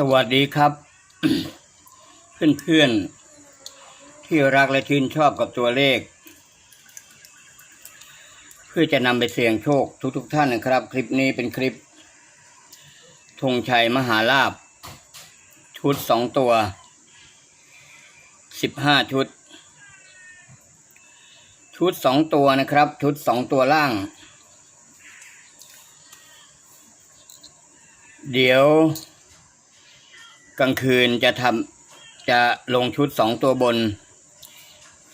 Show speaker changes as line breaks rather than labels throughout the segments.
สวัสดีครับ เพื่อนๆ ที่รักและชื่นชอบกับตัวเลข เพื่อจะนำไปเสี่ยงโชคทุกๆทท่านนะครับ คลิปนี้เป็นคลิปธงชัยมหาลาบ ชุดสองตัวสิบห้าชุด ชุดสองตัวนะครับ ชุดสองตัวล่าง เดี๋ยว กลางคืนจะทำจะลงชุดสองตัวบน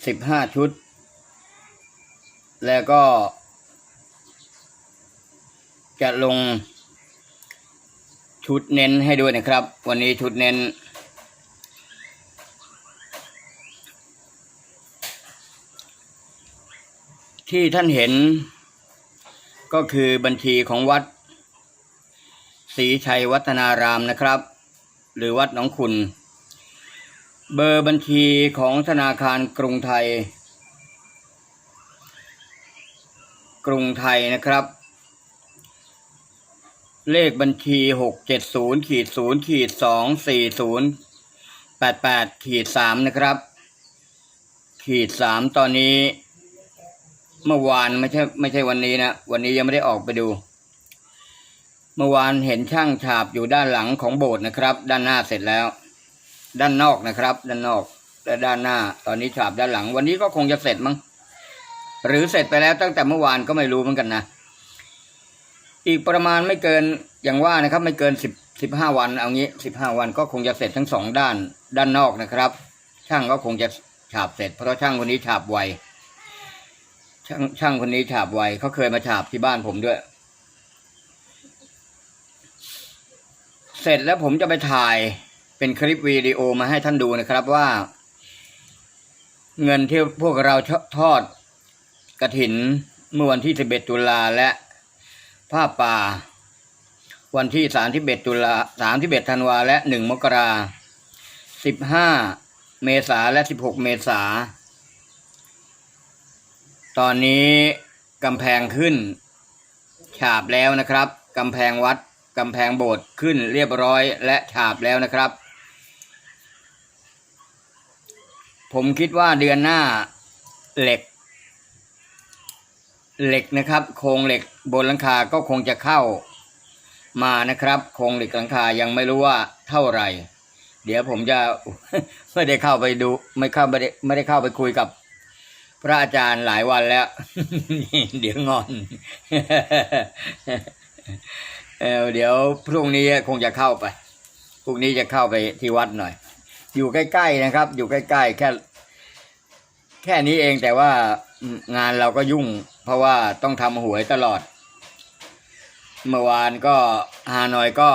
สิบห้าชุด แล้วก็ จะลงชุดเน้นให้ด้วยนะครับ วันนี้ชุดเน้น ที่ท่านเห็น ก็คือบัญชีของวัดศรีชัยวัฒนารามนะครับ หรือวัดหนองคุณ เบอร์บัญชีของธนาคารกรุงไทย กรุงไทยนะครับ เลขบัญชีหกเจ็ดศูนย์ขีดศูนย์ขีดสองสี่ศูนย์แปดแปดขีดสามนะครับ ขีดสามตอนนี้ เมื่อวานไม่ใช่ไม่ใช่วันนี้นะ วันนี้ยังไม่ได้ออกไปดู เมื่อวานเห็นช่างฉาบอยู่ด้านหลังของโบสถ์นะครับ ด้านหน้าเสร็จแล้ว ด้านนอกนะครับ ด้านนอกและด้านหน้า ตอนนี้ฉาบด้านหลัง วันนี้ก็คงจะเสร็จมั้งหรือเสร็จไปแล้วตั้งแต่เมื่อวานก็ไม่รู้เหมือนกันนะอีกประมาณไม่เกินอย่างว่านะครับ ไม่เกินสิบสิบห้าวันเอางี้สิบห้าวันก็คงจะเสร็จทั้งสองด้าน ด้านนอกนะครับ ช่างก็คงจะฉาบเสร็จ เพราะช่างคนนี้ฉาบไวช่างช่างคนนี้ฉาบไวเขาเคยมาฉาบที่บ้านผมด้วย เสร็จแล้วผมจะไปถ่ายเป็นคลิปวิดีโอมาให้ท่านดูนะครับว่า เงินที่พวกเราทอดกระถินเมื่อวันที่ 11 ตุลาและผ้าป่า วันที่ 31 ตุลา31ธันวาและ 1 มกรา15 เมษาและ 16 เมษาตอนนี้กำแพงขึ้น ฉาบแล้วนะครับกำแพงวัด กำแพงโบสถ์ขึ้นเรียบร้อยและฉาบแล้วนะครับ ผมคิดว่าเดือนหน้าเหล็ก เหล็กนะครับ โครงเหล็กบนหลังคาก็คงจะเข้ามานะครับ โครงเหล็กหลังคายังไม่รู้ว่าเท่าไหร่ เดี๋ยวผมจะไม่ได้เข้าไปดู ไม่เข้าไม่ได้ไม่ได้เข้าไปคุยกับพระอาจารย์หลายวันแล้ว เดี๋ยวงอน เออเดี๋ยวพรุ่งนี้คงจะเข้าไป พรุ่งนี้จะเข้าไปที่วัดหน่อย อยู่ใกล้ๆนะครับ อยู่ใกล้ๆแค่ แค่นี้เองแต่ว่างานเราก็ยุ่ง เพราะว่าต้องทำหวยตลอด เมื่อวานก็ฮานอยก็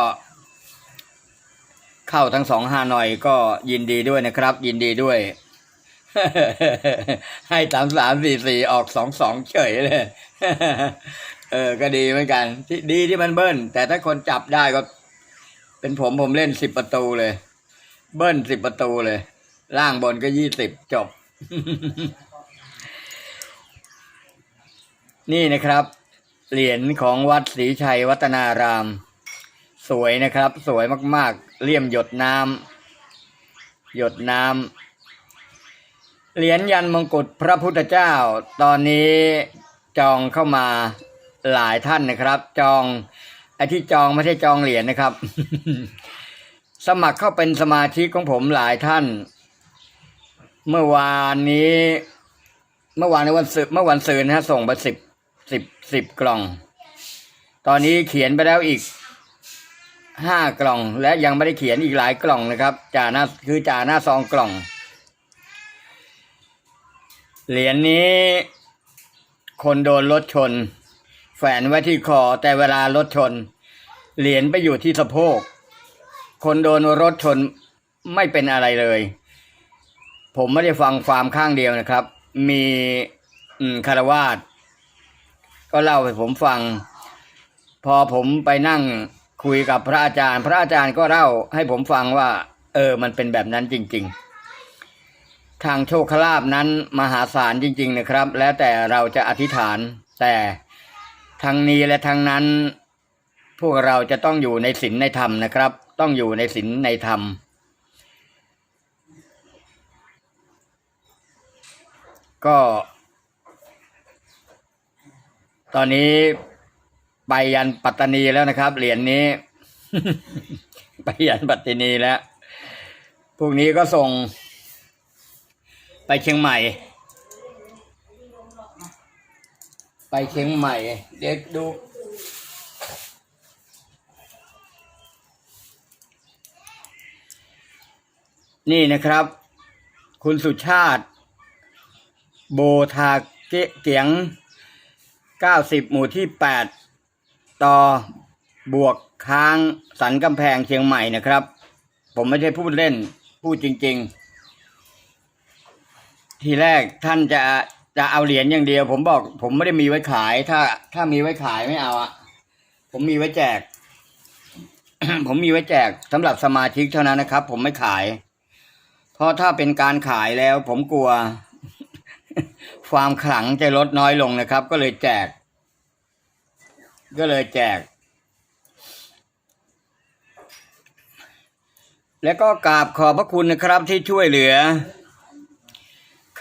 เข้าทั้งสองฮานอยก็ยินดีด้วยนะครับ ยินดีด้วย ให้สามสามสี่สี่ออกสองสองเฉยเลย เออ ก็ดีเหมือนกัน ที่ดีที่มันเบิ้ล แต่ถ้าคนจับได้ก็ เป็นผมผมเล่นสิบประตูเลย เบิ้ลสิบประตูเลย ล่างบนก็ยี่สิบจบ นี่นะครับ เหรียญของวัดศรีชัยวัฒนาราม สวยนะครับ สวยมาก ๆเลี่ยมหยดน้ำหยดน้ำเหรียญยันมงกุฎพระพุทธเจ้า ตอนนี้จองเข้ามา หลายท่านนะครับ จองไอ้ที่จองไม่ใช่จองเหรียญนะครับ สมัครเข้าเป็นสมาชิกของผมหลายท่าน เมื่อวานนี้ เมื่อวานในวันศุกร์เมื่อวันศุกร์นะฮะส่งไปสิบสิบสิบกล่อง ตอนนี้เขียนไปแล้วอีกห้ากล่อง และยังไม่ได้เขียนอีกหลายกล่องนะครับจ่าหน้าคือจ่าหน้าซองกล่อง เหรียญนี้คนโดนรถชน แฝนไว้ที่คอแต่เวลารถชน เหรียญไปอยู่ที่สะโพก คนโดนรถชนไม่เป็นอะไรเลย ผมไม่ได้ฟังความข้างเดียวนะครับ มีคารวาสก็เล่าให้ผมฟัง พอผมไปนั่งคุยกับพระอาจารย์ พระอาจารย์ก็เล่าให้ผมฟังว่า เออ มันเป็นแบบนั้นจริง ๆ ทางโชคลาภนั้นมหาศาลจริง ๆ นะครับ แล้วแต่เราจะอธิษฐานแต่ ทั้งนี้และทั้งนั้น พวกเราจะต้องอยู่ในศีลในธรรมนะครับ ต้องอยู่ในศีลในธรรม ก็ ตอนนี้ไปยันปัตตานีแล้วนะครับ เหรียญนี้ ไปยันปัตตานีแล้วพวกนี้ก็ส่งไปเชียงใหม่ ไปเชียงใหม่ เดี๋ยวดู นี่นะครับ คุณสุชาติ โบทาเกเกียง 90 หมู่ที่ 8 ต่อบวกค้างสันกำแพงเชียงใหม่นะครับ ผมไม่ใช่พูดเล่น พูดจริง ๆ ทีแรกท่านจะ จะเอาเหรียญอย่างเดียว ผมบอก ผมไม่ได้มีไว้ขาย ถ้า ถ้ามีไว้ขายไม่เอาอะผมมีไว้แจก ผมมีไว้แจกสำหรับสมาชิกเท่านั้นนะครับ ผมไม่ขาย เพราะถ้าเป็นการขายแล้ว ผมกลัว ความขลังจะลดน้อยลงนะครับ ก็เลยแจก ก็เลยแจก แล้วก็กราบขอบพระคุณนะครับที่ช่วยเหลือ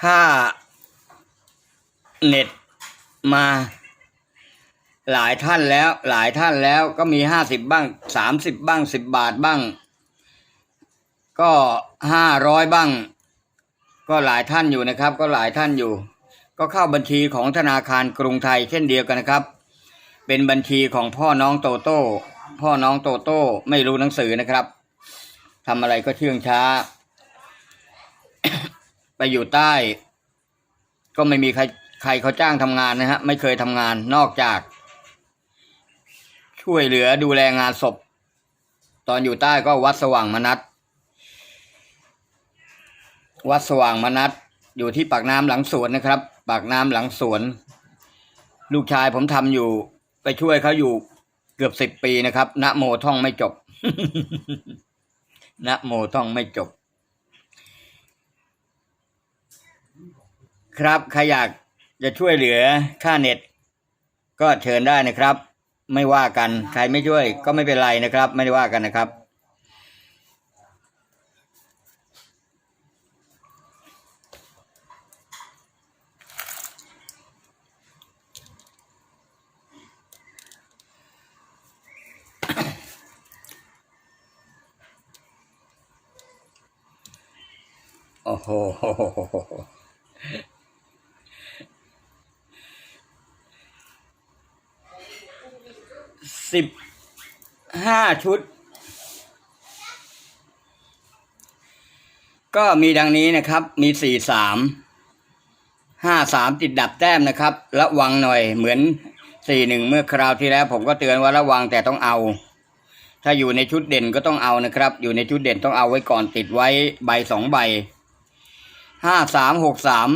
ค่า เน็ตมา หลายท่านแล้ว หลายท่านแล้วก็มีห้าสิบบ้างสามสิบบ้างสิบบาทบ้าง ก็ห้าร้อยบ้าง ก็หลายท่านอยู่นะครับ ก็หลายท่านอยู่ ก็เข้าบัญชีของธนาคารกรุงไทยเช่นเดียวกันนะครับ เป็นบัญชีของพ่อน้องโตโต้พ่อน้องโตโต้ไม่รู้หนังสือนะครับทำอะไรก็เชื่องช้า ไปอยู่ใต้ ก็ไม่มีใคร ใครเขาจ้างทำงานนะฮะไม่เคยทำงานนอกจาก ช่วยเหลือดูแลงานศพ ตอนอยู่ใต้ก็วัดสว่างมนัสวัดสว่างมนัสอยู่ที่ปากน้ำหลังสวนนะครับ ปากน้ำหลังสวน ลูกชายผมทำอยู่ ไปช่วยเขาอยู่เกือบสิบปีนะครับนโมท่องไม่จบนโมท่องไม่จบ ครับใครอยาก จะช่วยเหลือค่าเน็ต ก็เชิญได้นะครับ ไม่ว่ากันใครไม่ช่วยก็ไม่เป็นไรนะครับ ไม่ได้ว่ากันนะครับโอ้โห สิบห้าชุด ก็มีดังนี้นะครับ มีสี่สามห้าสามติดดับแต้มนะครับ ระวังหน่อยเหมือนสี่หนึ่งเมื่อคราวที่แล้ว ผมก็เตือนว่าระวังแต่ต้องเอา ถ้าอยู่ในชุดเด่นก็ต้องเอานะครับ อยู่ในชุดเด่นต้องเอาไว้ก่อนติดไว้ใบสองใบห้าสามหกสาม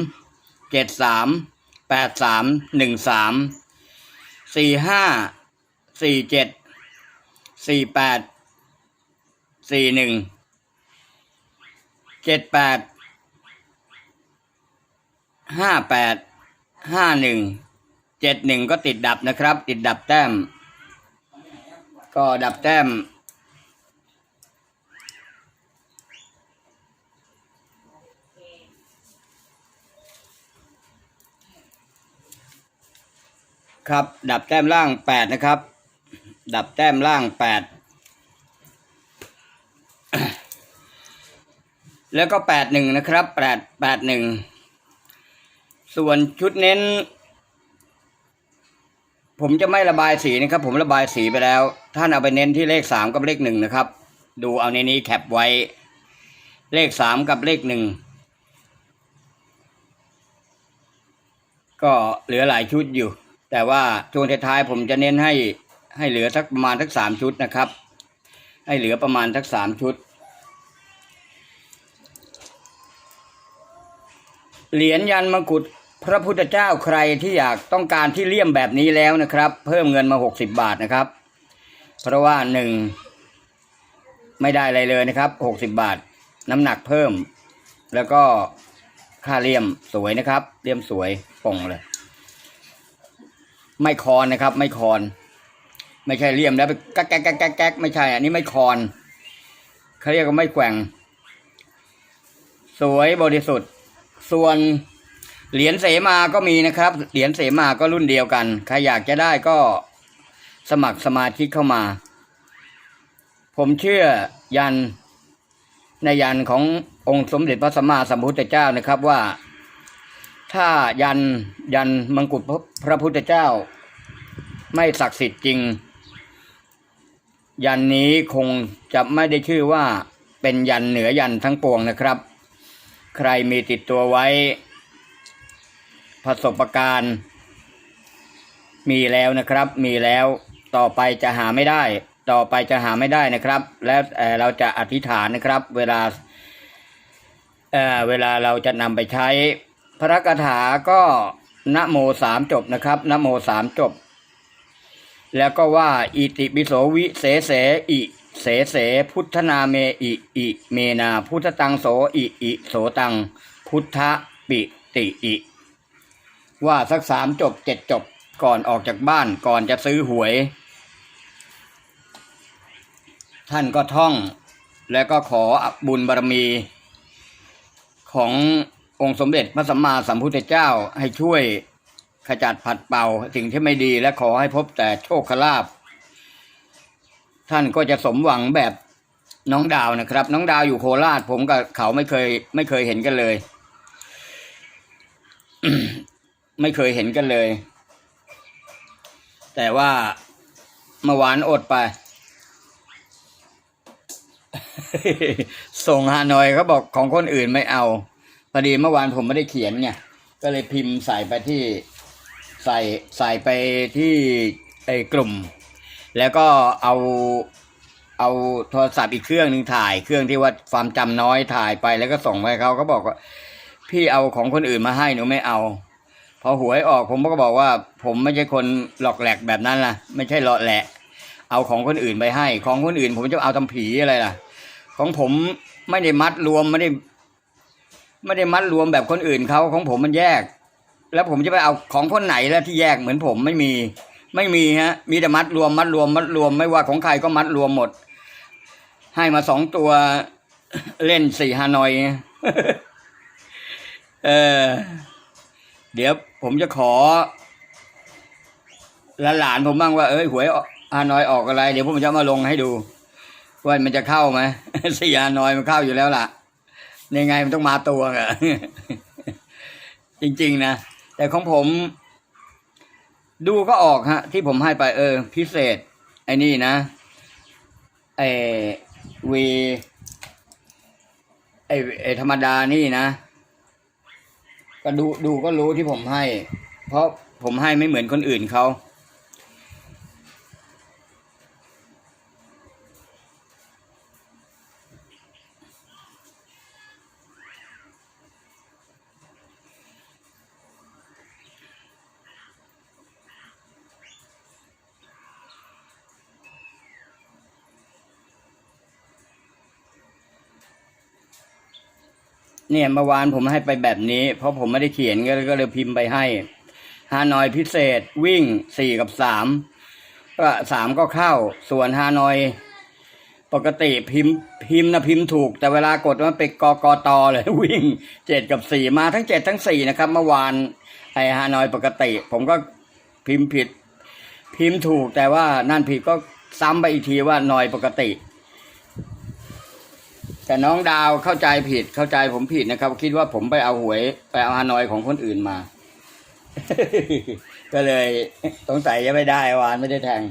เจ็ดสามแปดสามหนึ่งสามสี่ห้า สี่เจ็ดสี่แปดสี่หนึ่งเจ็ดแปดห้าแปดห้าหนึ่งเจ็ดหนึ่งก็ติดดับนะครับ ติดดับแต้ม ก็ดับแต้มครับ ดับแต้มล่างแปดนะครับ ดับแต้มล่างแปดแล้วก็แปดหนึ่งนะครับแปดแปดหนึ่งส่วนชุดเน้น ผมจะไม่ระบายสีนะครับ ผมระบายสีไปแล้ว ท่านเอาไปเน้นที่เลขสามกับเลขหนึ่งนะครับ ดูเอาในนี้แคปไว้ เลขสามกับเลขหนึ่งก็เหลือหลายชุดอยู่ แต่ว่าช่วงท้ายๆผมจะเน้นให้ ให้เหลือสักประมาณสักสามชุดนะครับ ให้เหลือประมาณสักสามชุด เหรียญยันมกุฎพระพุทธเจ้าใครที่อยากต้องการที่เลี่ยมแบบนี้แล้วนะครับ เพิ่มเงินมาหกสิบบาทนะครับ เพราะว่าหนึ่งไม่ได้อะไรเลยนะครับหกสิบบาท น้ำหนักเพิ่ม แล้วก็ค่าเลี่ยมสวยนะครับเลี่ยมสวยป่งเลย ไม่คอนนะครับ ไม่คอน ไม่ใช่เลี่ยมแล้วไปแก๊กแก๊กแก๊กแก๊กไม่ใช่ อันนี้ไม่คอนเขาเรียกว่าไม่แกว่ง สวยบริสุทธิ์ ส่วนเหรียญเสมาก็มีนะครับ เหรียญเสมาก็รุ่นเดียวกัน ใครอยากจะได้ก็สมัครสมาชิกเข้ามา ผมเชื่อยันในยันขององค์สมเด็จพระสัมมาสัมพุทธเจ้านะครับว่า ถ้ายันยันมังกรพระพุทธเจ้า ไม่ศักดิ์สิทธิ์จริง ยันนี้คงจะไม่ได้ชื่อว่าเป็นยันเหนือยันทั้งปวงนะครับ ใครมีติดตัวไว้ ประสบการณ์ มีแล้วนะครับ มีแล้วต่อไปจะหาไม่ได้ ต่อไปจะหาไม่ได้นะครับ แล้วเราจะอธิษฐานนะครับ เวลาเเวลาเราจะนำไปใช้ พระคาถาก็นะโมสามจบนะครับนะโมสามจบ แล้วก็ว่าอิติปิโสวิเสเสอิเสเสพุทธนาเมอิอิเมนาพุทธตังโสอิอิโสตัง พุทธปิติอิ ว่าสักสามจบเจ็ดจบก่อนออกจากบ้านก่อนจะซื้อหวย ท่านก็ท่อง แล้วก็ขอบุญบารมี ขององค์สมเด็จพระสัมมาสัมพุทธเจ้าให้ช่วย ขจัดผัดเป่าสิ่งที่ไม่ดีและขอให้พบแต่โชคลาภท่านก็จะสมหวังแบบน้องดาวนะครับ น้องดาวอยู่โคราชผมกับเขาไม่เคย ไม่เคยเห็นกันเลย ไม่เคยเห็นกันเลย แต่ว่าเมื่อวานอดไป ส่งฮานอยเขาบอกของคนอื่นไม่เอาพอดีเมื่อวานผมไม่ได้เขียนไงก็เลยพิมพ์ใส่ไปที่ ใส่ใส่ไปที่ไอ้กลุ่ม แล้วก็เอาเอาโทรศัพท์อีกเครื่องหนึ่งถ่าย เครื่องที่ว่าความจำน้อยถ่ายไปแล้วก็ส่งไปเขาเขาบอกว่าพี่เอาของคนอื่นมาให้หนูไม่เอา พอหวยออกผมก็บอกว่า ผมไม่ใช่คนหลอกแหลกแบบนั้นล่ะ ไม่ใช่หลอกแหละ เอาของคนอื่นไปให้ ของคนอื่น ผมจะเอาทำผีอะไรล่ะ ของผมไม่ได้มัดรวมไม่ได้ ไม่ได้มัดรวมแบบคนอื่นเขาของผมมันแยก แล้วผมจะไปเอาของคนไหนแล้วที่แยกเหมือนผมไม่มี ไม่มีฮะ มีแต่มัดรวมมัดรวมมัดรวมไม่ว่าของใครก็มัดรวมหมด ให้มาสองตัวเล่นสี่ฮานอย เออ เดี๋ยวผมจะขอหลานผมบ้างว่าเอ้ยหวยฮานอยออกอะไร เดี๋ยวผมจะมาลงให้ดู ว่ามันจะเข้าไหมสี่ฮานอยมันเข้าอยู่แล้วล่ะยังไงมันต้องมาตัวอะจริง ๆ นะ แต่ของผม ดูก็ออกฮะ ที่ผมให้ไปเออ พิเศษ ไอ้นี่นะไอวีไอไอธรรมดานี่นะ ก็ดูดูก็รู้ที่ผมให้ เพราะผมให้ไม่เหมือนคนอื่นเขา เนี่ยเมื่อวานผมให้ไปแบบนี้ เพราะผมไม่ได้เขียนก็เลยก็เลยพิมพ์ไปให้ฮานอยพิเศษวิ่งสี่กับสามก็สามก็เข้า ส่วนฮานอย ปกติพิมพ์พิมพ์นะพิมพ์ถูก แต่เวลากดมันเป็นกกตเลยวิ่งเจ็ดกับสี่มาทั้งเจ็ดทั้งสี่นะครับ เมื่อวานไอฮานอยปกติ ผมก็พิมพ์ผิด พิมพ์ถูกแต่ว่านั่นผิดก็ซ้ำไปอีกทีว่านอยปกติ แต่น้องดาวเข้าใจผิดเข้าใจผมผิดนะครับ คิดว่าผมไปเอาหวยไปเอาฮานอยของคนอื่นมา ก็เลยสงสัยจะไม่ได้วานไม่ได้แทง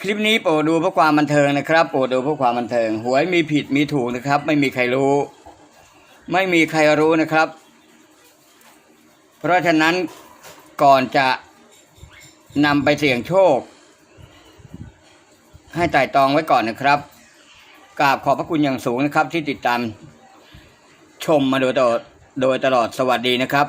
คลิปนี้โปรดดูเพื่อความบันเทิงนะครับ โปรดดูเพื่อความบันเทิง หวยมีผิดมีถูกนะครับ ไม่มีใครรู้ ไม่มีใครรู้นะครับ เพราะฉะนั้นก่อนจะนำไปเสี่ยงโชค ให้ไต่ตองไว้ก่อนนะครับ กราบขอบพระคุณอย่างสูงนะครับที่ติดตามชมมาโดยตลอดโดยตลอดสวัสดีนะครับ